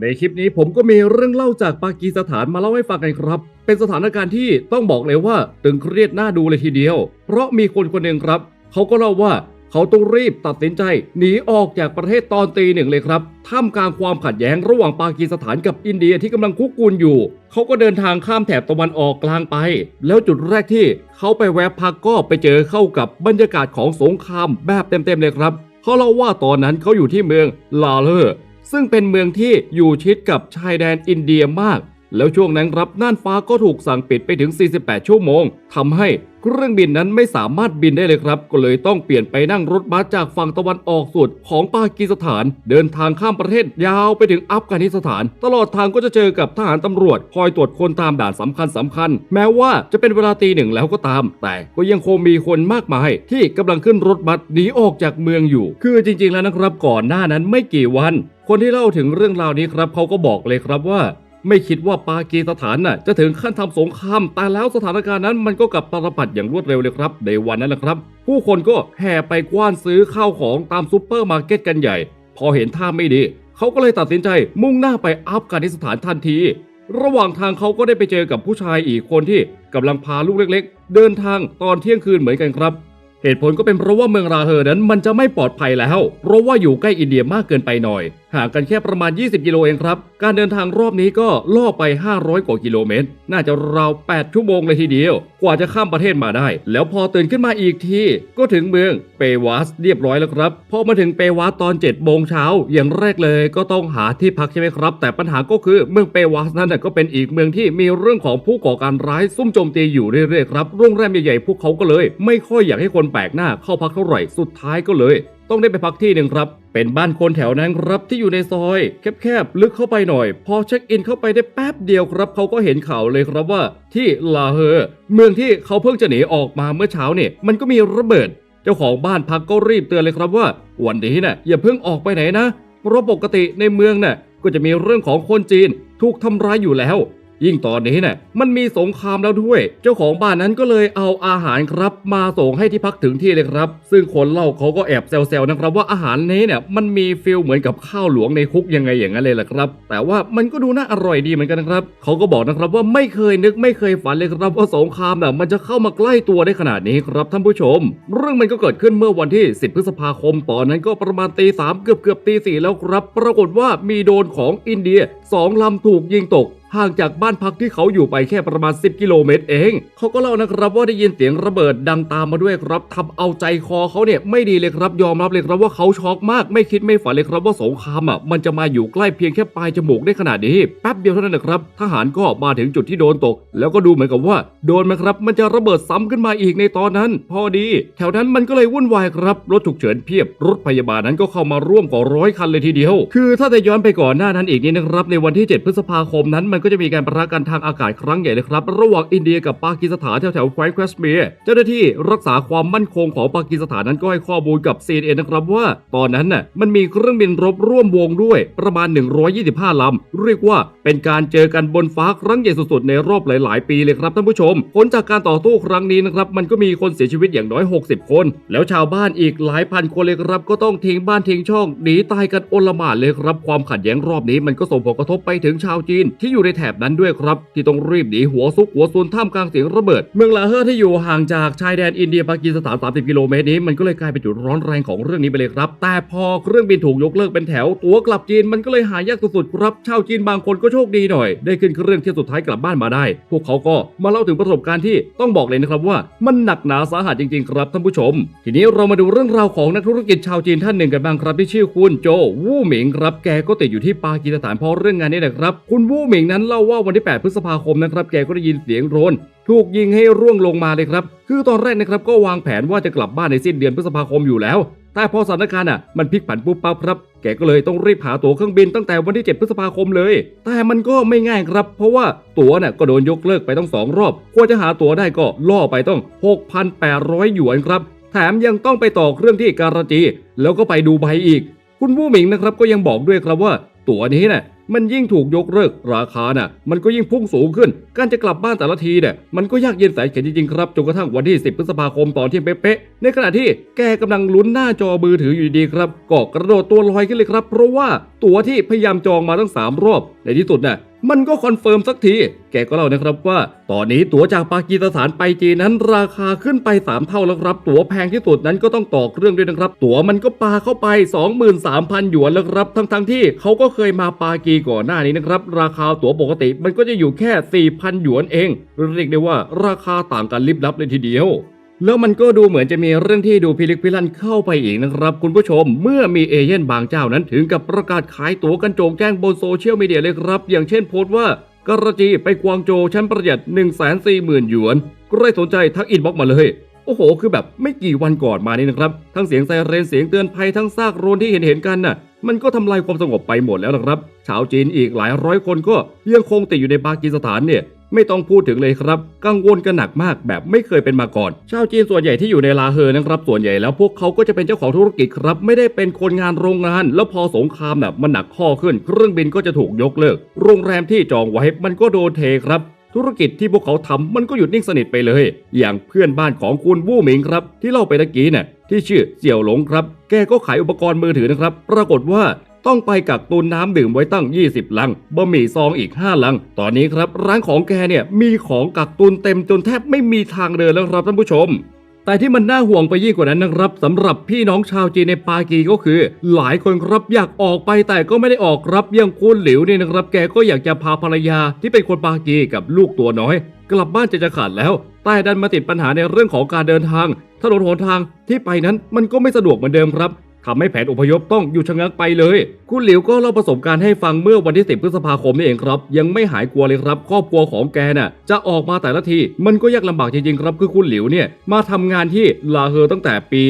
ในคลิปนี้ผมก็มีเรื่องเล่าจากปากีสถานมาเล่าให้ฟังกันครับ เป็นสถานการณ์ที่ต้องบอกเลยว่าตึงเครียดน่าดูเลยทีเดียว เพราะมีคนคนหนึ่งครับ เขาก็เล่าว่าเขาต้องรีบตัดสินใจหนีออกจากประเทศตอนตีหนึ่งเลยครับ ท่ามกลางความขัดแย้งระหว่างปากีสถานกับอินเดียที่กำลังคุกกุนอยู่ เขาก็เดินทางข้ามแถบตะวันออกกลางไป แล้วจุดแรกที่เขาไปแวะพักก็ไปเจอเข้ากับบรรยากาศของสงครามแบบเต็มๆเลยครับเขาเล่าว่าตอนนั้นเขาอยู่ที่เมืองลาเลอร์ ซึ่งเป็นเมืองที่อยู่ชิดกับชายแดนอินเดียมาก แล้วช่วงนั้นครับน่านฟ้าก็ถูกสั่งปิดไปถึง 48 ชั่วโมงทำให้เครื่องบินนั้นไม่สามารถบินได้เลยครับ ก็เลยต้องเปลี่ยนไปนั่งรถบัสจากฝั่งตะวันออกสุดของปากีสถาน เดินทางข้ามประเทศยาวไปถึงอัฟกานิสถาน ตลอดทางก็จะเจอกับทหารตำรวจ คอยตรวจคนตามด่านสำคัญสำคัญ แม้ว่าจะเป็นเวลาตีหนึ่งแล้วก็ตาม แต่ก็ยังคงมีคนมากมาย ที่กำลังขึ้นรถบัสหนีออกจากเมืองอยู่ คือจริง ๆ แล้วนะครับก่อนหน้านั้นไม่กี่วันคนที่เล่าถึงเรื่องราวนี้ครับเขาก็บอกเลยครับว่า ไม่คิดว่าปากีสถานน่ะจะถึงขั้นทำสงคราม แต่แล้วสถานการณ์นั้นมันก็กลับตาลปัดอย่างรวดเร็วเลยครับ ในวันนั้นแหละครับ ผู้คนก็แห่ไปกว้านซื้อข้าวของตามซูเปอร์มาร์เก็ตกันใหญ่ พอเห็นท่าไม่ดี เขาก็เลยตัดสินใจมุ่งหน้าไปอัฟกานิสถานทันที ระหว่างทางเขาก็ได้ไปเจอกับผู้ชายอีกคนที่กำลังพาลูกเล็ก ๆ เดินทางตอนเที่ยงคืนเหมือนกันครับเหตุผลก็เป็นเพราะว่าเมืองราเฮอนั้นมันจะไม่ปลอดภัยแล้ว เพราะว่าอยู่ใกล้อินเดียมากเกินไปหน่อยห่างกันแค่ประมาณ 20 กิโลเองครับ การเดินทางรอบนี้ก็ล่อไป 500 กว่ากิโลเมตร น่าจะราว 8 ชั่วโมงเลยทีเดียว กว่าจะข้ามประเทศมาได้ แล้วพอตื่นขึ้นมาอีกที ก็ถึงเมืองเปวาสเรียบร้อยแล้วครับ พอมาถึงเปวาสตอน7โมงเช้า อย่างแรกเลยก็ต้องหาที่พักใช่ไหมครับ แต่ปัญหาก็คือเมืองเปวาสนั้นนะก็เป็นอีกเมืองที่มีเรื่องของผู้ก่อการร้ายซุ่มโจมตีอยู่เรื่อยๆครับ โรงแรมใหญ่ๆพวกเขาก็เลย ไม่ค่อยอยากให้คนแปลกหน้าเข้าพักเท่าไหร่ สุดท้ายก็เลย ต้องได้ไปพักที่หนึ่งครับ เป็นบ้านคนแถวนั้นครับที่อยู่ในซอย แคบๆ ลึกเข้าไปหน่อย พอเช็คอินเข้าไปได้แป๊บเดียวครับเขาก็เห็นข่าวเลยครับว่า ที่ลาเฮอเมืองที่เขาเพิ่งจะหนีออกมาเมื่อเช้าเนี่ยมันก็มีระเบิด เจ้าของบ้านพักก็รีบเตือนเลยครับว่า วันนี้น่ะอย่าเพิ่งออกไปไหนนะเพราะปกติในเมืองน่ะก็จะมีเรื่องของคนจีนถูกทำร้ายอยู่แล้ว ยิ่งตอนนี้เนี่ยมันมีสงครามแล้วด้วย เจ้าของบ้านนั้นก็เลยเอาอาหารครับ มาส่งให้ที่พักถึงที่เลยครับ ซึ่งคนเล่าเขาก็แอบแซวๆนะครับ ว่าอาหารนี้เนี่ยมันมีฟิลเหมือนกับข้าวหลวงในคุกยังไงอย่างนั้นเลยแหละครับ แต่ว่ามันก็ดูน่าอร่อยดีเหมือนกันนะครับเขาก็บอกนะครับว่าไม่เคยนึกไม่เคยฝันเลยครับว่าสงครามน่ะมันจะเข้ามาใกล้ตัวได้ขนาดนี้ครับท่านผู้ชม เรื่องมันก็เกิดขึ้นเมื่อวันที่ 10 พฤษภาคมตอนนั้นก็ประมาณตีสามเกือบเกือบตีสี่แล้วครับ ปรากฏว่ามีโดนของอินเดียสองลำถูกยิงตก ห่างจากบ้านพักที่เขาอยู่ไปแค่ประมาณ 10 กิโลเมตรเอง เขาก็เล่านะครับว่าได้ยินเสียงระเบิดดังตามมาด้วยครับทำเอาใจคอเขาเนี่ยไม่ดีเลยครับยอมรับเลยครับว่าเขาช็อกมากไม่คิดไม่ฝันเลยครับว่าสงครามอะมันจะมาอยู่ใกล้เพียงแค่ปลายจมูกได้ขนาดนี้แป๊บเดียวเท่านั้นนะครับทหารก็มาถึงจุดที่โดนตก แล้วก็ดูเหมือนกับว่าโดนไหมครับมันจะระเบิดซ้ำขึ้นมาอีกในตอนนั้น พอดี แถวนั้นมันก็เลยวุ่นวายครับรถฉุกเฉินเพียบรถพยาบาลนั้นก็เข้ามาร่วมกว่าร้อยคันเลยทีเดียว คือถ้าจะย้อนไปก่อนหน้านั้นอีกนี่นะครับในวันที่ 7 พฤษภาคมนั้นมันก็จะมีการประทะกันทางอากาศครั้งใหญ่เลยครับ ระหว่างอินเดียกับปากีสถานแถวแถวแคว้นแคชเมียร์เจ้าหน้าที่รักษาความมั่นคงของปากีสถานนั้นก็ให้ข้อมูลกับ CNN นะครับว่า ตอนนั้นน่ะมันมีเครื่องบินรบร่วมวงด้วยประมาณ 125 ลำ เรียกว่าเป็นการเจอกันบนฟ้าครั้งใหญ่สุดๆในรอบหลาย ๆ ปีเลยครับท่านผู้ชม ผลจากการต่อสู้ครั้งนี้นะครับมันก็มีคนเสียชีวิตอย่างน้อย 60 คน แล้วชาวบ้านอีกหลายพันคนเลยครับก็ต้องทิ้งบ้านทิ้งช่องหนีตายกันโอลหม่านเลยครับความขัดแย้งรอบนี้มันก็ส่งผลกระทบไปถึงชาวจีนที่อยู่ในแถบนั้นด้วยครับ ที่ต้องรีบหนีหัวซุกหัวซุนท่ามกลางเสียงระเบิด เมืองลาเฮอร์ที่อยู่ห่างจากชายแดนอินเดียปากีสถาน 30 กิโลเมตรนี้มันก็เลยกลายเป็นจุดร้อนแรงของเรื่องนี้ไปเลยครับ แต่พอเครื่องบินถูกยกเลิกเป็นแถว ตั๋วกลับจีนมันก็เลยหายากสุดๆครับชาวจีนบางคนก็โชคดีหน่อย ได้ขึ้นเครื่องเที่ยวสุดท้ายกลับบ้านมาได้ พวกเขาก็มาเล่าถึงประสบการณ์ที่ต้องบอกเลยนะครับว่ามันหนักหนาสาหัสจริงๆครับท่านผู้ชม ทีนี้เรามาดูเรื่องราวของนักธุรกิจชาวจีนท่านหนึ่งกันบ้างครับที่ชื่อคุณโจวู่หมิงครับแกก็ติดอยู่ที่ปากีสถานเพราะเรื่องงานนี้นะครับ คุณวู่หมิงนั้นเล่าว่าวันที่ 8 พฤษภาคมนะครับแกก็ได้ยินเสียงโรนถูกยิงให้ร่วงลงมาเลยครับ คือตอนแรกนะครับก็วางแผนว่าจะกลับบ้านในสิ้นเดือนพฤษภาคมอยู่แล้ว แต่พอสถานการณ์อะมันพลิกผันปุ๊บปั๊บครับแกก็เลยต้องรีบหาตั๋วเครื่องบินตั้งแต่วันที่ 7 พฤษภาคมเลย แต่มันก็ไม่ง่ายครับ เพราะว่าตั๋วน่ะก็โดนยกเลิกไปต้องสองรอบกว่าจะหาตั๋วได้ก็ล่อไปต้อง 6,800 หยวนครับ แถมยังต้องไปต่อเครื่องที่การาจี แล้วก็ไปดูไบอีก คุณวู่หมิงนะครับก็ยังบอกด้วยครับว่าตั๋วนี้น่ะ มันยิ่งถูกยกเลิกราคาน่ะ มันก็ยิ่งพุ่งสูงขึ้น การจะกลับบ้านแต่ละทีเนี่ยมันก็ยากเย็นแสนเข็ญจริงๆครับจนกระทั่งวันที่ 10 พฤษภาคมตอนเที่ยงเป๊ะๆในขณะที่แกกำลังลุ้นหน้าจอมือถืออยู่ดีครับก็กระโดดตัวลอยขึ้นเลยครับ เพราะว่าตั๋วที่พยายามจองมาตั้งสามรอบในที่สุดน่ะ มันก็คอนเฟิร์มสักที แกก็เล่านะครับว่า ตอนนี้ตั๋วจากปากีสถานไปจีนนั้น ราคาขึ้นไป 3 เท่าแล้วครับ ตั๋วแพงที่สุดนั้นก็ต้องต่อเครื่องด้วยนะครับ ตั๋วมันก็ปาเข้าไป 23,000 หยวนแล้วครับ ทั้งๆที่เขาก็เคยมาปากีก่อนหน้านี้นะครับ ราคาตั๋วปกติมันก็จะอยู่แค่ 4,000 หยวนเอง เรียกได้ว่าราคาต่างกันลิบลับเลยทีเดียว แล้วมันก็ดูเหมือนจะมีเรื่องที่ดูพิลึกพิลั่นเข้าไปอีกนะครับ คุณผู้ชม เมื่อมีเอเย่นบางเจ้านั้นถึงกับประกาศขายตั๋วกันโจงแจ้งบนโซเชียลมีเดียเลยครับ อย่างเช่นโพสต์ว่าการจีไปกวางโจชั้นประหยัด 1 4 0 0 0 0 หยวนใครสนใจทักอินบ็อกมาเลย โอ้โห คือแบบไม่กี่วันก่อนมานี่นะครับ ทั้งเสียงไซเรนเสียงเตือนภัยทั้งซากโรนที่เห็นเห็นกันน่ะ มันก็ทำลายความสงบไปหมดแล้วนะครับ ชาวจีนอีกหลายร้อยคนก็ยังคงติดอยู่ในปากีสถานเนี่ย ไม่ต้องพูดถึงเลยครับ กังวลกันหนักมากแบบไม่เคยเป็นมาก่อน ชาวจีนส่วนใหญ่ที่อยู่ในลาเฮอนะครับ ส่วนใหญ่แล้วพวกเขาก็จะเป็นเจ้าของธุรกิจครับ ไม่ได้เป็นคนงานโรงงาน แล้วพอสงครามน่ะมันหนักข้อขึ้น เครื่องบินก็จะถูกยกเลิก โรงแรมที่จองไว้มันก็โดนเทครับธุรกิจที่พวกเขาทำมันก็หยุดนิ่งสนิทไปเลย อย่างเพื่อนบ้านของคุณวู่หมิงครับ ที่เล่าไปตะกี้เนี่ยที่ชื่อเสี่ยวหลงครับ แกก็ขายอุปกรณ์มือถือนะครับ ปรากฏว่า ต้องไปกักตุนน้ำดื่มไว้ตั้ง 20 ลัง บะหมี่ซองอีก 5 ลัง ตอนนี้ครับร้านของแกเนี่ยมีของกักตุนเต็มจนแทบไม่มีทางเดินแล้วครับท่านผู้ชมแต่ที่มันน่าห่วงไปยิ่งกว่านั้นนะครับสำหรับพี่น้องชาวจีนในปากีก็คือ หลายคนครับอยากออกไปแต่ก็ไม่ได้ออกครับอย่างคุณหลิวเนี่ยนะครับ แกก็อยากจะพาภรรยาที่เป็นคนปากีกับลูกตัวน้อย กลับบ้านจะจะขาดแล้ว แต่ดันมาติดปัญหาในเรื่องของการเดินทาง ถนนหนทางที่ไปนั้นมันก็ไม่สะดวกเหมือนเดิมครับ ทำให้แผนอพยพต้องอยู่ชะงักไปเลย คุณหลิวก็เล่าประสบการณ์ให้ฟังเมื่อวันที่ 10 พฤษภาคมนี่เองครับ ยังไม่หายกลัวเลยครับครอบครัวของแกน่ะจะออกมาแต่ละที มันก็ยากลำบากจริงๆครับคือคุณหลิวเนี่ยมาทำงานที่ลาเฮอตั้งแต่ปี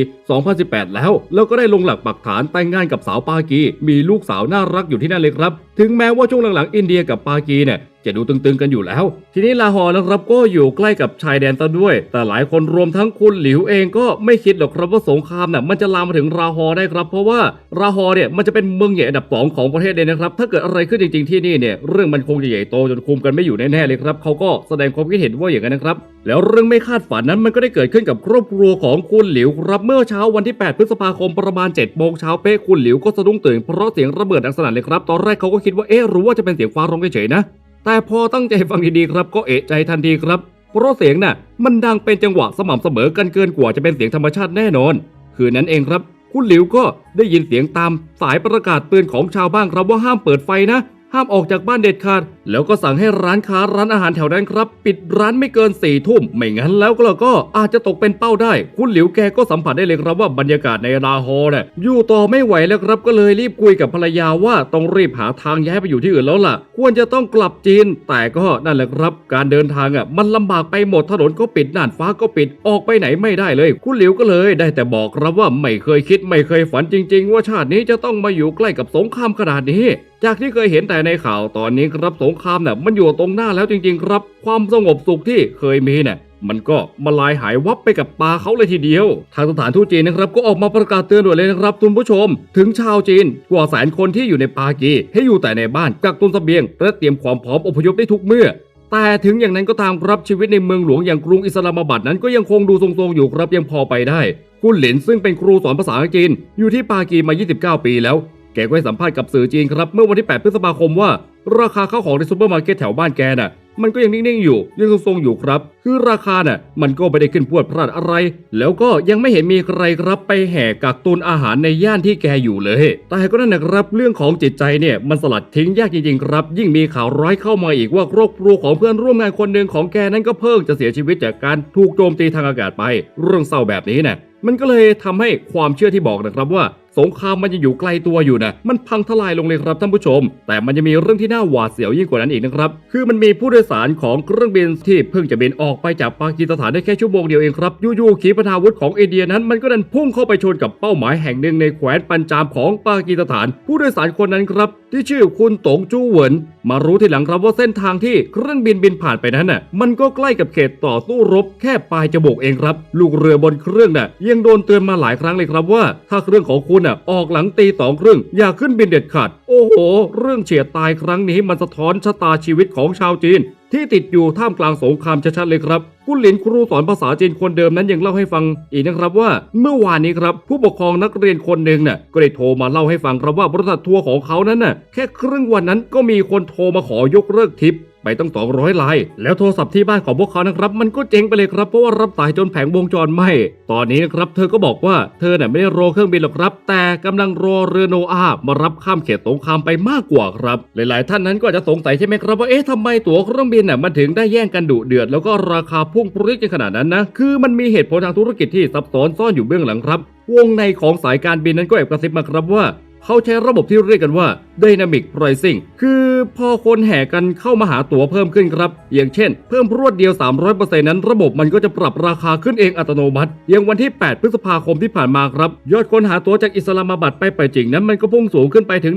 2018 แล้ว แล้วก็ได้ลงหลักปักฐานแต่งงานกับสาวปากี มีลูกสาวน่ารักอยู่ที่นั่นเลยครับ ถึงแม้ว่าช่วงหลังๆอินเดียกับปากีเนี่ย จะดูตึงๆกันอยู่แล้ว ทีนี้ลาฮอร์นะครับก็อยู่ใกล้กับชายแดนซะด้วย แต่หลายคนรวมทั้งคุณหลิวเองก็ไม่คิดหรอกครับว่าสงครามน่ะมันจะลามมาถึงราฮอร์ได้ครับเพราะว่าราฮอร์เนี่ยมันจะเป็นเมืองใหญ่อันดับสองของประเทศเลยนะครับถ้าเกิดอะไรขึ้นจริงๆที่นี่เนี่ยเรื่องมันคงจะใหญ่โตจนคุมกันไม่อยู่แน่ๆเลยครับเขาก็แสดงความคิดเห็นว่าอย่างนั้นนะครับแล้วเรื่องไม่คาดฝันนั้นมันก็ได้เกิดขึ้นกับครอบครัวของคุณหลิวครับเมื่อเช้าวันที่ 8 พฤษภาคมประมาณ7โมงเช้าเป๊ะคุณหลิวก็สะดุ้งตื่นเพราะเสียงระเบิดดังสนั่นเลยครับตอนแรกเขาก็คิดว่าเอ๊ะหรือว่าจะเป็นเสียงฟ้าร้องเฉยๆนะ แต่พอตั้งใจฟังดีๆครับก็เอะใจทันทีครับ เพราะเสียงน่ะมันดังเป็นจังหวะสม่ำเสมอกันเกินกว่าจะเป็นเสียงธรรมชาติแน่นอน คืนนั้นเองครับ คุณหลิวก็ได้ยินเสียงตามสายประกาศเตือนของชาวบ้านครับว่าห้ามเปิดไฟนะ ห้ามออกจากบ้านเด็ดขาด แล้วก็สั่งให้ร้านค้าร้านอาหารแถวนั้นครับ ปิดร้านไม่เกินสี่ทุ่ม ไม่งั้นแล้วก็เราก็อาจจะตกเป็นเป้าได้ คุณหลิวแกก็สัมผัสได้เลยครับว่าบรรยากาศในลาฮอร์เนี่ยอยู่ต่อไม่ไหวแล้วครับก็เลยรีบคุยกับภรรยาว่าต้องรีบหาทางย้ายไปอยู่ที่อื่นแล้วล่ะ ควรจะต้องกลับจีน แต่ก็นั่นแหละครับ การเดินทางอะมันลำบากไปหมดถนนก็ปิดน่านฟ้าก็ปิดออกไปไหนไม่ได้เลย คุณหลิวก็เลยได้แต่บอกครับว่าไม่เคยคิดไม่เคยฝันจริง ๆ ว่าชาตินี้จะต้องมาอยู่ใกล้กับสงครามขนาดนี้ จากที่เคยเห็นแต่ในข่าวตอนนี้ครับสงครามเนี่ยมันอยู่ตรงหน้าแล้วจริง ๆ ครับ ความสงบสุขที่เคยมีเนี่ยมันก็มาลายหายวับไปกับตาเขาเลยทีเดียว ทางสถานทูตจีนนะครับ ก็ออกมาประกาศเตือนด่วนเลยนะครับคุณผู้ชม ถึงชาวจีนกว่าแสนคนที่อยู่ในปากี ให้อยู่แต่ในบ้านกักตุนเสบียงและเตรียมความพร้อมอพยพได้ทุกเมื่อ แต่ถึงอย่างนั้นก็ตามครับชีวิตในเมืองหลวงอย่างกรุงอิสลามบัดนั้นก็ยังคงดูทรงๆอยู่ครับยังพอไปได้คุณหลินซึ่งเป็นครูสอนภาษาจีนอยู่ที่ปากีมา 29 ปีแล้ว แกก็ให้สัมภาษณ์กับสื่อจีนครับ เมื่อวันที่ 8 พฤษภาคมว่า ราคาข้าวของในซูเปอร์มาร์เก็ตแถวบ้านแกน่ะ มันก็ยังนิ่งๆอยู่ ยังทรงๆอยู่ครับ คือราคาน่ะ มันก็ไม่ได้ขึ้นพรวดพลาดอะไร แล้วก็ยังไม่เห็นมีใครครับไปแห่กักตุนอาหารในย่านที่แกอยู่เลย แต่ก็นั่นนะครับ เรื่องของจิตใจเนี่ยมันสลัดทิ้งยากจริงๆครับ ยิ่งมีข่าวร้ายเข้ามาอีกว่าครอบครัวของเพื่อนร่วมงานคนหนึ่งของแกนั้นก็เพิ่งจะเสียชีวิตจากการถูกโจมตีทางอากาศไป เรื่องเศร้าแบบนี้น่ะ มันก็เลยทำให้ความเชื่อที่บอกนะครับว่า สงครามมันจะอยู่ไกลตัวอยู่นะมันพังทลายลงเลยครับท่านผู้ชม แต่มันจะมีเรื่องที่น่าหวาดเสียวยิ่งกว่านั้นอีกนะครับคือมันมีผู้โดยสารของเครื่องบินที่เพิ่งจะบินออกไปจากปากีสถานได้แค่ชั่วโมงเดียวเองครับยู่ๆขีปนาวุธของอินเดียนั้นมันก็ดันพุ่งเข้าไปชนกับเป้าหมายแห่งหนึ่งในแคว้นปัญจาบของปากีสถาน ผู้โดยสารคนนั้นครับที่ชื่อคุณตงจู้เหวินมารู้ทีหลังครับว่าเส้นทางที่เครื่องบินบินผ่านไปนั้นน่ะมันก็ใกล้กับเขตต่อสู้รบแค่ปลายจมูกเองครับ ลูกเรือบนเครื่องน่ะยังโดนเตือนมาหลายครั้งเลยครับว่า ถ้าเครื่องของคุณน่ะออกหลังตีสองครึ่งอย่าขึ้นบินเด็ดขาด โอ้โห เรื่องเฉียดตายครั้งนี้มันสะท้อนชะตาชีวิตของชาวจีน ที่ติดอยู่ท่ามกลางสงครามชัดๆเลยครับกุนหลินครูสอนภาษาจีนคนเดิมนั้นยังเล่าให้ฟังอีกนะครับว่าเมื่อวานนี้ครับผู้ปกครองนักเรียนคนหนึ่งน่ะก็ได้โทรมาเล่าให้ฟังครับว่าบริษัททัวร์ของเขานั้นน่ะแค่ครึ่งวันนั้นก็มีคนโทรมาขอยกเลิกทริป ไปตั้ง200ลาย แล้วโทรศัพท์ที่บ้านของพวกเขานะครับ มันก็เจ๊งไปเลยครับเพราะว่ารับสายจนแผงวงจรไหมตอนนี้นะครับเธอก็บอกว่าเธอน่ะไม่ได้รอเครื่องบินหรอกครับ แต่กำลังรอเรือโนอามารับข้ามเขตสงครามไปมากกว่าครับ หลาย ๆ ท่านนั้นก็อาจจะสงสัยใช่ไหมครับว่าเอ๊ะทำไมตั๋วเครื่องบินน่ะมันถึงได้แย่งกันดุเดือดแล้วก็ราคาพุ่งปรี๊ดกันขนาดนั้นนะคือมันมีเหตุผลทางธุรกิจที่ซับซ้อนซ่อนอยู่เบื้องหลังครับ วงในของสายการบินนั้นก็แอบกระซิบมาครับว่า เขาใช้ระบบที่เรียกกันว่า Dynamic Pricing คือพอคนแห่กันเข้ามาหาตั๋วเพิ่มขึ้นครับ อย่างเช่น เพิ่มรวดเดียว 300%นั้น ระบบมันก็จะปรับราคาขึ้นเองอัตโนมัติ อย่างวันที่ 8 พฤษภาคมที่ผ่านมาครับ ยอดคนหาตั๋วจากอิสลามาบัดไปไปจริงนั้นมันก็พุ่งสูงขึ้นไปถึง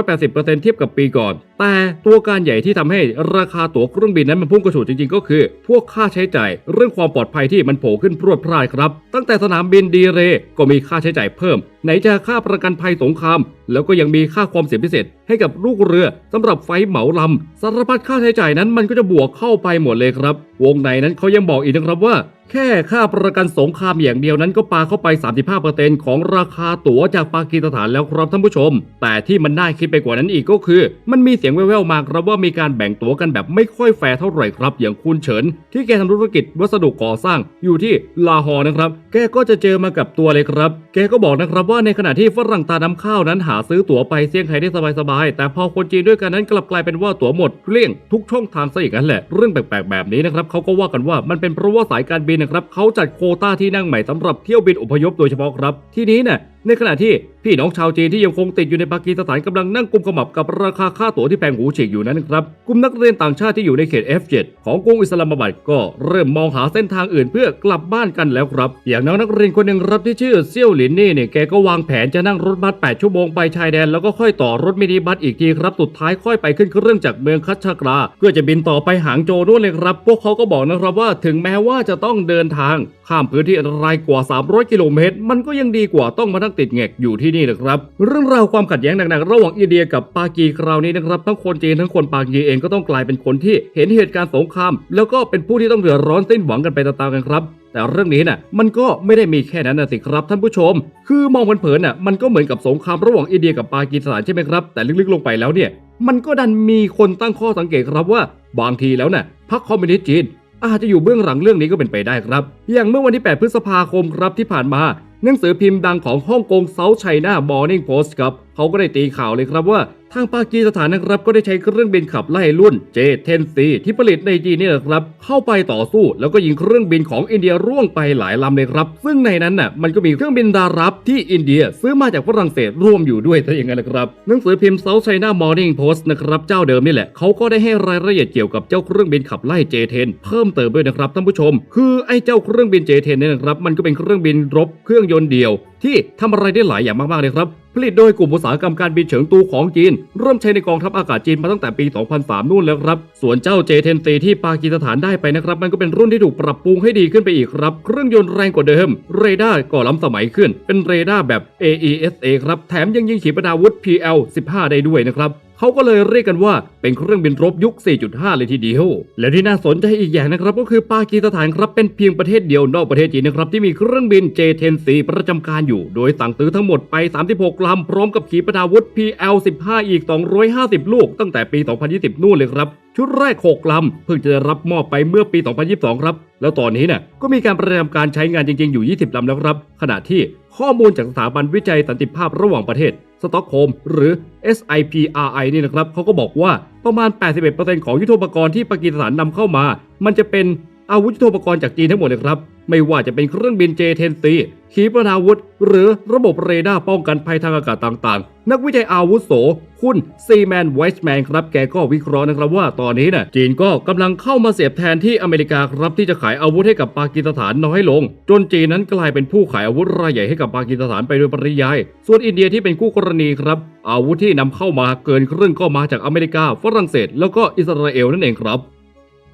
1,780%เทียบกับปีก่อน แต่ตัวการใหญ่ที่ทำให้ราคาตั๋วเครื่องบินนั้นมันพุ่งกระฉูดจริงๆ ก็คือ พวกค่าใช้จ่าย เรื่องความปลอดภัยที่มันโผล่ขึ้นพรวดพรายครับ ตั้งแต่สนามบินดีเรก็มีค่าใช้จ่ายเพิ่ม ไหนจะค่าประกันภัยสงคราม Salam. แล้วก็ยังมีค่าความเสี่ยงพิเศษให้กับลูกเรือสำหรับไฟเหมาลำสารพัดค่าใช้จ่ายนั้นมันก็จะบวกเข้าไปหมดเลยครับ วงในนั้นเขายังบอกอีกนะครับว่า แค่ค่าประกันสงครามอย่างเดียวนั้นก็ปาเข้าไป 35%ของราคาตั๋วจากปากีสถานแล้วครับท่านผู้ชม แต่ที่มันน่าคิดไปกว่านั้นอีกก็คือ มันมีเสียงแว่วๆมาครับว่ามีการแบ่งตั๋วกันแบบไม่ค่อยแฟร์เท่าไหร่ครับ อย่างคุณเฉิน ที่แกทำธุรกิจวัสดุก่อสร้างอยู่ที่ลาฮอร์นะครับ แกก็จะเจอมากับตัวเลยครับ แกก็บอกนะครับว่าในขณะที่ฝรั่งตาน้ำข้าวนั้นหาซื้อตั๋วไปเซี่ยงไฮ้ได้สบายๆ แต่พอคนจีนด้วยกันนั้นกลับกลายเป็นว่าตั๋วหมดเกลี้ยงทุกช่องทางซะอย่างนั้นแหละ เรื่องแปลกๆแบบนี้นะครับเขาก็ว่ากันว่ามันเป็นเพราะว่าสายการบินนะครับเขาจัดโคต้าที่นั่งใหม่สำหรับเที่ยวบินอพยพโดยเฉพาะครับ ที่นี้เนี่ยในขณะที่พี่น้องชาวจีนที่ยังคงติดอยู่ในปากีสถานกำลังนั่งกุมขมับกับราคาค่าตั๋วที่แพงหูฉีกอยู่นั้นนะครับกลุ่มนักเรียนต่างชาติที่อยู่ในเขต F7 ของกรุงอิสลามบัดก็เริ่มมองหาเส้นทางอื่นเพื่อกลับบ้านกันแล้วครับ อย่างน้องนักเรียนคนหนึ่งรับที่ชื่อเซี่ยวหลินนี่เนี่ยแกก็วางแผนจะนั่งรถบัส8ชั่วโมงไปชายแดนแล้วก็ค่อยต่อรถมินิบัสอีกทีครับสุดท้ายค่อยไปขึ้นเครื่องจากเมืองคัชชากราเพื่อจะบินต่อไปหางโจวนู่นเลยครับ พวกเขาก็บอกนะครับว่าถึงแม้ว่าจะต้องเดินทาง ข้ามพื้นที่อันตรายกว่า 300 กิโลเมตร มันก็ยังดีกว่าต้องมานั่งติดแงกอยู่ที่นี่นะครับ เรื่องราวความขัดแย้งหนักๆระหว่างอินเดียกับปากีคราวนี้นะครับทั้งคนจีนทั้งคนปากีเองก็ต้องกลายเป็นคนที่เห็นเหตุการณ์สงคราม แล้วก็เป็นผู้ที่ต้องเดือดร้อนสิ้นหวังกันไปตามๆกันครับ แต่เรื่องนี้น่ะมันก็ไม่ได้มีแค่นั้นนะสิครับท่านผู้ชม คือมองเผินๆน่ะมันก็เหมือนกับสงครามระหว่างอินเดียกับปากีสถานใช่ไหมครับ แต่ลึกๆลงไปแล้วเนี่ย มันก็ดันมีคนตั้งข้อสังเกตครับว่าบางทีแล้วน่ะพรรคคอมมิวนิสต์จีนอาจจะอยู่เบื้องหลังเรื่องนี้ก็เป็นไปได้ครับ อย่างเมื่อวันที่ 8 พฤษภาคมครับที่ผ่านมาหนังสือพิมพ์ดังของฮ่องกง South China Morning Post ครับ เขาก็ได้ตีข่าวเลยครับว่าทางปากีสถานนะครับก็ได้ใช้เครื่องบินขับไล่รุ่น J-10C ที่ผลิตในจีนนี่แหละครับเข้าไปต่อสู้ แล้วก็ยิงเครื่องบินของอินเดียร่วงไปหลายลำเลยครับ ซึ่งในนั้นน่ะมันก็มีเครื่องบินดารับที่อินเดีย ซื้อมาจากฝรั่งเศสร่วมอยู่ด้วยถ้าอย่างนั้นนะครับหนังสือพิมพ์ South China Morning Post นะครับเจ้าเดิมนี่แหละเขาก็ได้ให้รายละเอียดเกี่ยวกับเจ้าเครื่องบินขับไล่ J-10 เพิ่มเติมด้วยนะครับท่านผู้ชม คือไอ้เจ้าเครื่องบิน J-10 เนี่ยนะครับมันก็เป็นเครื่องบินรบเครื่องยนต์เดียวที่ทำอะไรได้หลายอย่างมากๆเลยครับ ผลิตโดยกลุ่มอุตสาหกรรมการบินเฉิงตูของจีน เริ่มใช้ในกองทัพอากาศจีนมาตั้งแต่ปี 2003 นู่นแล้วครับ ส่วนเจ้า J10T ที่ปากีสถานได้ไปนะครับ มันก็เป็นรุ่นที่ถูกปรับปรุงให้ดีขึ้นไปอีกครับ เครื่องยนต์แรงกว่าเดิม เรดาร์ก็ล้ำสมัยขึ้น เป็นเรดาร์แบบ AESA ครับ แถมยังยิงขีปนาวุธ PL-15 ได้ด้วยนะครับ เขาก็เลยเรียกกันว่าเป็นเครื่องบินรบยุค 4.5 เลยทีเดียว และที่น่าสนใจอีกอย่างนะครับก็คือปากีสถานครับเป็นเพียงประเทศเดียวนอกประเทศจีนนะครับที่มีเครื่องบิน J-10C ประจำการอยู่ โดยสั่งซื้อทั้งหมดไป 36ลำพร้อมกับขีปนาวุธ PL-15 อีก 250 ลูก ตั้งแต่ปี 2020 นู่นเลยครับชุดแรก 6 ลำ เพิ่งจะได้รับมอบไปเมื่อปี 2022 ครับ แล้วตอนนี้เนี่ยก็มีการประจำการใช้งานจริง ๆ อยู่ 20 ลำแล้วครับ ขณะที่ ข้อมูลจากสถาบันวิจัยสันติภาพระหว่างประเทศ สต็อกโฮล์มหรือ SIPRI นี่นะครับเขาก็บอกว่าประมาณ 81%ของยุทโธปกรณ์ที่ปากีสถานนำเข้ามา มันจะเป็นอาวุธยุทโธปกรณ์จากจีนทั้งหมดเลยครับ ไม่ว่าจะเป็นเครื่องบิน J-10C ขีปนาวุธ หรือระบบเรดาร์ป้องกันภัยทางอากาศต่างๆ นักวิจัยอาวุโส คุณซีแมนไวส์แมนครับ แกก็วิเคราะห์นะครับว่าตอนนี้น่ะจีนก็กำลังเข้ามาเสียบแทนที่อเมริกาครับที่จะขายอาวุธให้กับปากีสถานน้อยลง จนจีนนั้นกลายเป็นผู้ขายอาวุธรายใหญ่ให้กับปากีสถานไปโดยปริยาย ส่วนอินเดียที่เป็นคู่กรณีครับ อาวุธที่นำเข้ามาเกินครึ่งก็มาจากอเมริกาฝรั่งเศส แล้วก็อิสราเอลนั่นเองครับ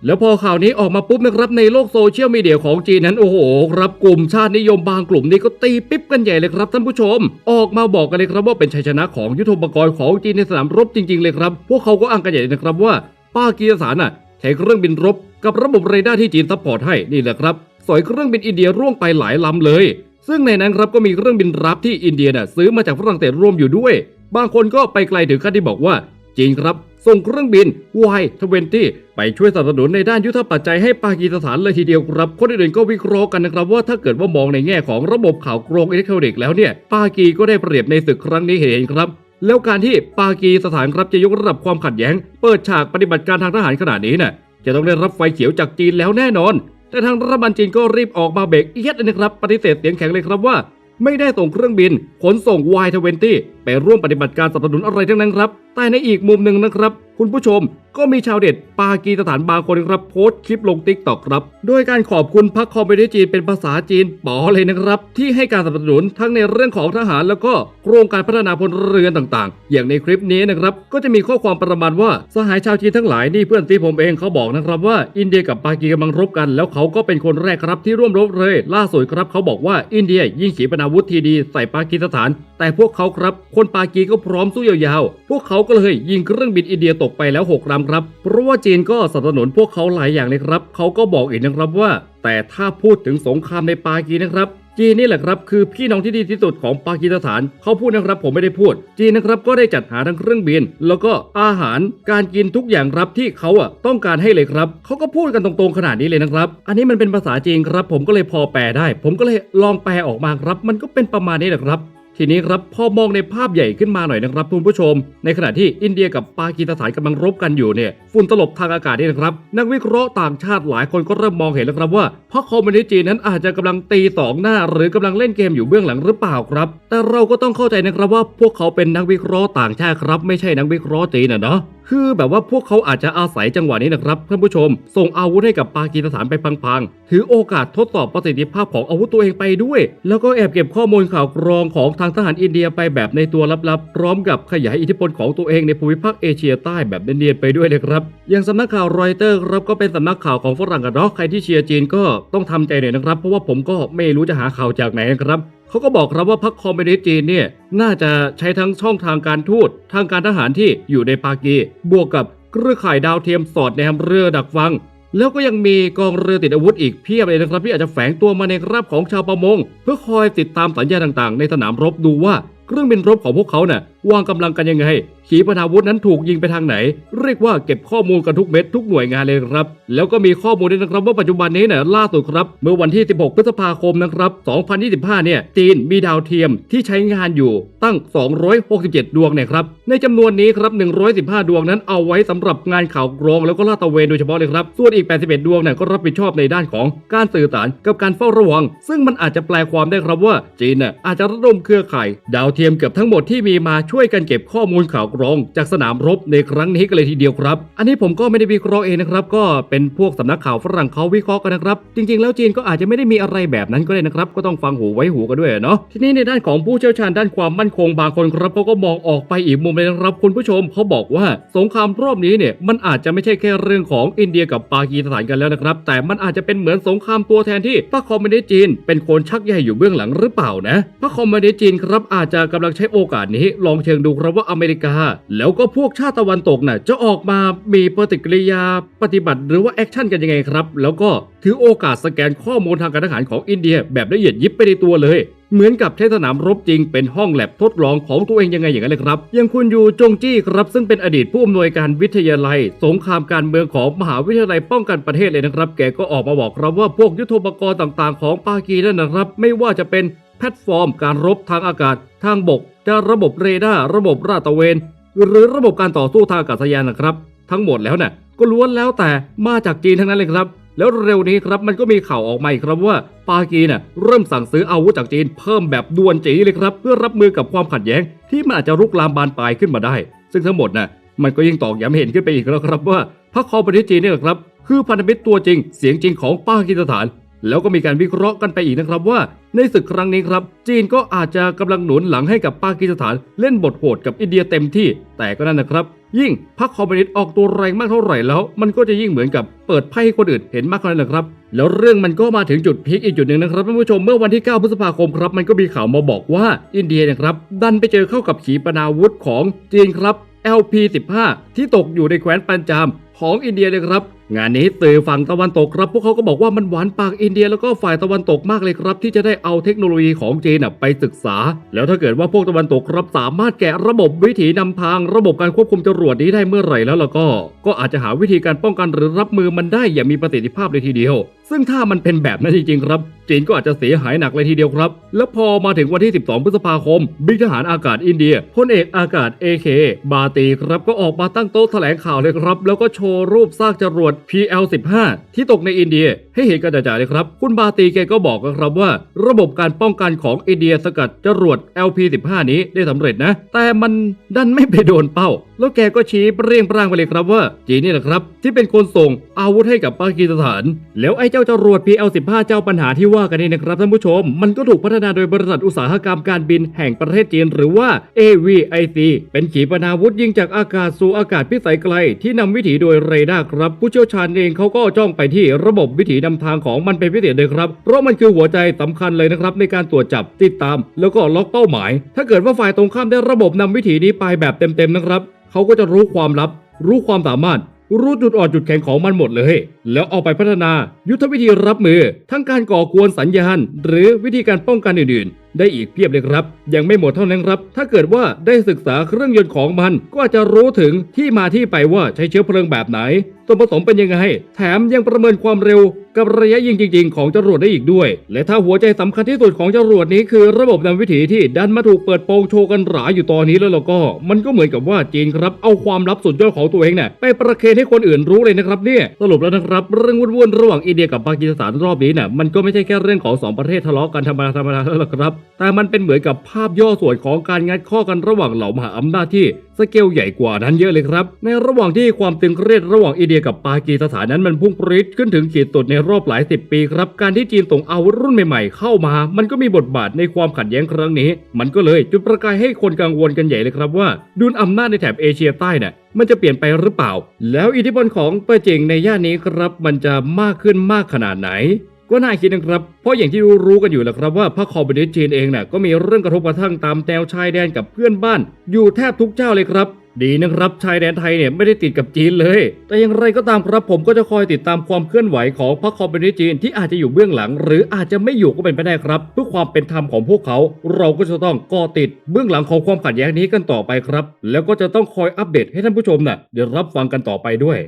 แล้วพอข่าวนี้ออกมาปุ๊บนะครับในโลกโซเชียลมีเดียของจีนนั้นโอ้โหครับกลุ่มชาตินิยมบางกลุ่มนี้ก็ตีปิ๊บกันใหญ่เลยครับท่านผู้ชม ออกมาบอกกันเลยครับว่าเป็นชัยชนะของยุทธปกรณ์ของจีนในสนามรบจริงๆเลยครับ พวกเขาก็อ้างกันใหญ่นะครับว่าปากีสถานน่ะใช้เครื่องบินรบ กับระบบเรดาร์ที่จีนซัพพอร์ตให้นี่แหละครับสอยเครื่องบินอินเดียร่วงไปหลายลำเลย ซึ่งในนั้นครับก็มีเครื่องบินรับที่อินเดียน่ะซื้อมาจากฝรั่งเศสร่วมอยู่ด้วย บางคนก็ไปไกลถึงขั้นที่บอกว่าจีนครับ ส่งเครื่องบิน Y-20 ไปช่วยสนับสนุนในด้านยุทธปัจจัยให้ปากีสถานเลยทีเดียวครับ คนอื่นๆก็วิเคราะห์กันนะครับว่าถ้าเกิดว่ามองในแง่ของระบบข่าวกรองอิเล็กทรอนิกส์แล้วเนี่ยปากีก็ได้เปรียบในศึกครั้งนี้เห็นครับแล้วการที่ปากีสถานครับจะยกระดับความขัดแย้ง เปิดฉากปฏิบัติการทางทหารขนาดนี้น่ะจะต้องได้รับไฟเขียวจากจีนแล้วแน่นอน แต่ทางรัฐบาลจีนก็รีบออกมาเบรกเอียดนะครับปฏิเสธเสียงแข็งเลยครับว่า ไม่ได้ส่งเครื่องบินขนส่ง Y-20 ไปร่วมปฏิบัติการสนับสนุนอะไรทั้งนั้นครับ แต่ในอีกมุมหนึ่งนะครับ คุณผู้ชมก็มีชาวเด็ดปากีสถานบางคนครับโพสต์คลิปลงติ๊กต็อกครับโดยการขอบคุณพรรคคอมมิวนิสต์จีนเป็นภาษาจีนป๋อเลยนะครับ ที่ให้การสนับสนุนทั้งในเรื่องของทหาร แล้วก็โครงการพัฒนาพลเรือนต่างๆ อย่างในคลิปนี้นะครับก็จะมีข้อความประมาณว่าสหายชาวจีนทั้งหลายนี่เพื่อนซีผมเองเขาบอกนะครับว่าอินเดียกับปากีกำลังรบกัน แล้วเขาก็เป็นคนแรกครับที่ร่วมรบเลย ล่าสุดครับเขาบอกว่าอินเดียยิงขีปนาวุธทีดีใส่ปากีสถาน แต่พวกเขาครับคนปากีก็พร้อมสู้ยาวๆ พวกเขาก็เลยยิงเครื่องบินอินเดียตกไปแล้ว 6ลำครับ เพราะว่าจีนก็สนับสนุนพวกเขาหลายอย่างเลยครับ เขาก็บอกอีกนะครับว่า แต่ถ้าพูดถึงสงครามในปากีนะครับจีนนี่แหละครับคือพี่น้องที่ดีที่สุดของปากีสถาน เขาพูดนะครับผมไม่ได้พูด จีนนะครับก็ได้จัดหาทั้งเครื่องบิน แล้วก็อาหารการกินทุกอย่างครับที่เขาอะต้องการให้เลยครับเขาก็พูดกันตรงๆขนาดนี้เลยนะครับ อันนี้มันเป็นภาษาจีนครับ ผมก็เลยพอแปลได้ ผมก็เลยลองแปลออกมาครับ มันก็เป็นประมาณนี้แหละครับ ทีนี้ครับพอมองในภาพใหญ่ขึ้นมาหน่อยนะครับคุณผู้ชม ในขณะที่อินเดียกับปากีสถานกำลังรบกันอยู่เนี่ยฝุ่นตลบทางอากาศนี่นะครับ นักวิเคราะห์ต่างชาติหลายคนก็เริ่มมองเห็นแล้วครับว่าพรรคคอมมิวนิสต์จีนนั้นอาจจะกำลังตีสองหน้า หรือกำลังเล่นเกมอยู่เบื้องหลังหรือเปล่าครับ แต่เราก็ต้องเข้าใจนะครับว่าพวกเขาเป็นนักวิเคราะห์ต่างชาติครับ ไม่ใช่นักวิเคราะห์จีนนะเนาะ คือแบบว่าพวกเขาอาจจะอาศัยจังหวะนี้นะครับท่านผู้ชม ส่งอาวุธให้กับปากีสถานไปพังๆ ถือโอกาสทดสอบประสิทธิภาพของอาวุธตัวเองไปด้วย แล้วก็แอบเก็บข้อมูลข่าวกรองของทางทหารอินเดียไปแบบในตัวลับๆ พร้อมกับขยายอิทธิพลของตัวเองในภูมิภาคเอเชียใต้แบบเนียนๆไปด้วยเลยครับ อย่างสำนักข่าวรอยเตอร์ครับก็เป็นสำนักข่าวของฝรั่งกันเนาะใครที่เชียร์จีนก็ต้องทำใจหน่อยนะครับ เพราะว่าผมก็ไม่รู้จะหาข่าวจากไหนนะครับ เขาก็บอกครับว่าพรรคคอมมิวนิสต์จีนเนี่ยน่าจะใช้ทั้งช่องทางการทูตทางการทหารที่อยู่ในปากี บวกกับเครือข่ายดาวเทียมสอดแนมเรือดักฟัง แล้วก็ยังมีกองเรือติดอาวุธอีกเพียบเลยนะครับที่อาจจะแฝงตัวมาในคราบของชาวประมง เพื่อคอยติดตามสัญญาณต่างๆ ในสนามรบดูว่าเครื่องบินรบของพวกเขาเนี่ย วางกำลังกันยังไง ขีปนาวุธนั้นถูกยิงไปทางไหน เรียกว่าเก็บข้อมูลกันทุกเม็ดทุกหน่วยงานเลยครับ แล้วก็มีข้อมูลด้วยนะครับว่าปัจจุบันนี้เนี่ยล่าสุดครับ เมื่อวันที่ 16 พฤษภาคมนะครับ 2025 เนี่ยจีนมีดาวเทียมที่ใช้งานอยู่ตั้ง 267 ดวงเนี่ยครับ ในจำนวนนี้ครับ 115 ดวงนั้นเอาไว้สำหรับงานข่าวกรอง แล้วก็ลาดตระเวนโดยเฉพาะเลยครับ ส่วนอีก 81 ดวงเนี่ยก็รับผิดชอบในด้านของการสื่อสารกับการเฝ้าระวัง ซึ่งมันอาจจะแปลความได้ครับว่าจีนน่ะอาจจะระดมเครือข่าย ดาวเทียมเกือบทั้งหมดที่มีมาช่วยวยกันเก็บข้อมูลข่าวกรอง จากสนามรบในครั้งนี้กันเลยทีเดียวครับ อันนี้ผมก็ไม่ได้วิเคราะห์เองนะครับ ก็เป็นพวกสำนักข่าวฝรั่งเขาวิเคราะห์กันนะครับ จริง ๆ แล้วจีนก็อาจจะไม่ได้มีอะไรแบบนั้นก็ได้นะครับ ก็ต้องฟังหูไว้หูกันด้วยเนาะ ทีนี้ในด้านของผู้เชี่ยวชาญด้านความมั่นคงบางคนครับเขาก็มองออกไปอีกมุมเลยนะครับ คุณผู้ชมเขาบอกว่าสงครามรอบนี้เนี่ยมันอาจจะไม่ใช่แค่เรื่องของอินเดียกับปากีสถานกันแล้วนะครับ แต่มันอาจจะเป็นเหมือนสงครามตัวแทนที่พรรคคอมมิวนิสต์จีนเป็นคนชักใยอยู่เบื้องหลังหรือเปล่านะพรรคคอมมิวนิสต์จีนครับอาจจะกำลังใช้โอกาสนี้ลองเชิงดูครับว่าอเมริกา แล้วก็พวกชาติตะวันตกน่ะจะออกมามีปฏิกิริยาปฏิบัติหรือว่าแอคชั่นกันยังไงครับ แล้วก็ถือโอกาสสแกนข้อมูลทางการทหารของอินเดีย แบบละเอียดยิบไปในตัวเลยเหมือนกับใช้สนามรบจริงเป็นห้องแลบทดลองของตัวเองยังไงอย่างนั้นเลยครับยังคุณยูจงจี้ครับซึ่งเป็นอดีตผู้อำนวยการวิทยาลัย สงครามการเมืองของมหาวิทยาลัยป้องกันประเทศเลยนะครับ แกก็ออกมาบอกครับว่าพวกยุทโธปกรณ์ต่างๆ ของปากีนั่นนะครับ ไม่ว่าจะเป็นแพลตฟอร์ม การรบทางอากาศ ทางบก จะระบบเรดาร์ระบบราดตระเวน หรือระบบการต่อสู้ทางอากาศยานนะครับ ทั้งหมดแล้วเนี่ยก็ล้วนแล้วแต่มาจากจีนทั้งนั้นเลยครับ แล้วเร็วนี้ครับมันก็มีข่าวออกมาอีกครับว่า ปากีเนี่ยเริ่มสั่งซื้ออาวุธจากจีนเพิ่มแบบด่วนจีเลยครับ เพื่อรับมือกับความขัดแย้ง ที่มันอาจจะรุกลามบานปลายขึ้นมาได้ ซึ่งทั้งหมดน่ะมันก็ยิ่งตอกย้ำเห็นขึ้นไปอีกแล้วครับว่าพรรคคอมมิวนิสต์จีนเนี่ยแหละครับคือพันธมิตรตัวจริงเสียงจริงของปากีสถาน แล้วก็มีการวิเคราะห์กันไปอีกนะครับว่าในศึกครั้งนี้ครับ จีนก็อาจจะกำลังหนุนหลังให้กับปากีสถานเล่นบทโหดกับอินเดียเต็มที่ แต่ก็นั่นนะครับ ยิ่งพรรคคอมมิวนิสต์ออกตัวแรงมากเท่าไหร่แล้ว มันก็จะยิ่งเหมือนกับเปิดไพ่ให้คนอื่นเห็นมากเท่านั้นะครับ แล้วเรื่องมันก็มาถึงจุดพีคอีกจุดหนึ่งนะครับท่านผู้ชมเมื่อวันที่ 9 พฤษภาคมครับ มันก็มีข่าวมาบอกว่าอินเดียนะครับ ดันไปเจอเข้ากับขีปนาวุธของจีนครับ LP15 ที่ตกอยู่ในแคว้นปัญจามของอินเดียเลยครับ งานนี้สื่อฝั่งตะวันตกครับพวกเขาก็บอกว่ามันหวานปากอินเดียแล้วก็ฝ่ายตะวันตกมากเลยครับ ที่จะได้เอาเทคโนโลยีของจีนไปศึกษา แล้วถ้าเกิดว่าพวกตะวันตกครับสามารถแกะระบบวิถีนำทาง ระบบการควบคุมจรวดนี้ได้เมื่อไหร่แล้วล่ะก็ ก็อาจจะหาวิธีการป้องกันหรือรับมือมันได้อย่างมีประสิทธิภาพเลยทีเดียว ซึ่งถ้ามันเป็นแบบนั้นจริงๆครับจีนก็อาจจะเสียหายหนักเลยทีเดียวครับ แล้วพอมาถึงวันที่ 12 พฤษภาคม บินทหารอากาศอินเดียพลเอกอากาศ AK บาตีครับก็ออกมาตั้งโต๊ะแถลงข่าวเลยครับ แล้วก็โชว์รูปซากจรวด PL-15 ที่ตกในอินเดีย ให้เห็นกันจ่าๆเลยครับ คุณบาตีแกก็บอกนะครับว่า ระบบการป้องกันของอินเดียสกัดจรวด LP-15 นี้ได้สำเร็จนะ แต่มันดันไม่ไปโดนเป้า แล้วแกก็ชี้เปรียงปร้างไปเลยครับว่า จีนนี่แหละครับ ที่เป็นคนส่งอาวุธให้กับปากีสถาน แล้วไอ้เจ้าจรวด PL-15 เจ้าปัญหาที่ว่ากันนี่นะครับท่านผู้ชม มันก็ถูกพัฒนาโดยบริษัทอุตสาหกรรมการบินแห่งประเทศจีนหรือว่า AVIC เป็นขีปนาวุธยิงจากอากาศสู่อากาศพิสัยไกล ที่นำวิถีโดยเรดาร์ครับผู้เชี่ยวชาญเองเขาก็จ้องไปที่ระบบวิถีนำทางของมันเป็นพิเศษเลยครับ เพราะมันคือหัวใจสำคัญเลยนะครับ ในการตรวจจับติดตาม แล้วก็ล็อกเป้าหมาย ถ้าเกิดว่าฝ่ายตรงข้ามได้ระบบนำวิถีนี้ไปแบบเต็มๆนะครับเขาก็จะรู้ความลับ รู้ความสามารถรู้จุดอ่อนจุดแข็งของมันหมดเลย แล้วเอาไปพัฒนายุทธวิธีรับมือ ทั้งการก่อกวนสัญญาณ หรือวิธีการป้องกันอื่นๆ ได้อีกเพียบเลยครับ ยังไม่หมดเท่านั้นครับ ถ้าเกิดว่าได้ศึกษาเครื่องยนต์ของมัน ก็อาจจะรู้ถึงที่มาที่ไปว่าใช้เชื้อเพลิงแบบไหน ส่วนผสมเป็นยังไง แถมยังประเมินความเร็วกับระยะยิงจริง ๆ ของจรวดได้อีกด้วย และถ้าหัวใจสำคัญที่สุดของจรวดนี้คือระบบนำวิถีที่ดันมาถูกเปิดโปงโชว์กันหราอยู่ตอนนี้แล้วเราก็ มันก็เหมือนกับว่าจีนครับ เอาความลับสุดยอดของตัวเองเนี่ยไปประเคนให้คนอื่นรู้เลยนะครับเนี่ยสรุปแล้วนะครับ เรื่องวุ่นๆระหว่างอินเดียกับปากีสถานรอบนี้เนี่ยมันก็ไม่ใช่แค่เรื่องของสองประเทศทะเลาะกันธรรมดาธรรมดาแล้วล่ะครับ แต่มันเป็นเหมือนกับภาพย่อส่วนของการงัดข้อกันระหว่างเหล่ามหาอำนาจที่ สเกลใหญ่กว่านั้นเยอะเลยครับ ในระหว่างที่ความตึงเครียดระหว่างอินเดียกับปากีสถานนั้นมันพุ่งปรี๊ดขึ้นถึงขีดสุดในรอบหลายสิบปีครับ การที่จีนส่งอาวุธรุ่นใหม่ๆ เข้ามา มันก็มีบทบาทในความขัดแย้งครั้งนี้ มันก็เลยจุดประกายให้คนกังวลกันใหญ่เลยครับว่าดุลอำนาจในแถบเอเชียใต้เนี่ยมันจะเปลี่ยนไปหรือเปล่า แล้วอิทธิพลของเปอร์เจงในย่านนี้ครับ มันจะมากขึ้นมากขนาดไหน ก็น่าคิดนะครับ เพราะอย่างที่รู้กันอยู่แหล้วครับว่าพรรคคอมมิวนิสต์จีนเองน่ะก็มีเรื่องกระทบกระทั่งตามแนวชายแดนกับเพื่อนบ้าน อยู่แทบทุกเจ้าเลยครับ ดีนะครับชายแดนไทยเนี่ยไม่ได้ติดกับจีนเลย แต่อย่างไรก็ตามครับผมก็จะคอยติดตามความเคลื่อนไหวของพรรคคอมมิวนิสต์จีนที่อาจจะอยู่เบื้องหลัง หรืออาจจะไม่อยู่ก็เป็นไปได้ครับเพื่อความเป็นธรรมของพวกเขา เราก็จะต้องก่อติดเบื้องหลังของความขัดแย้งนี้กันต่อไปครับ แล้วก็จะต้องคอยอัปเดตให้ท่านผู้ชมน่ะเดี๋ยวรับฟังกันต่อไปด้วย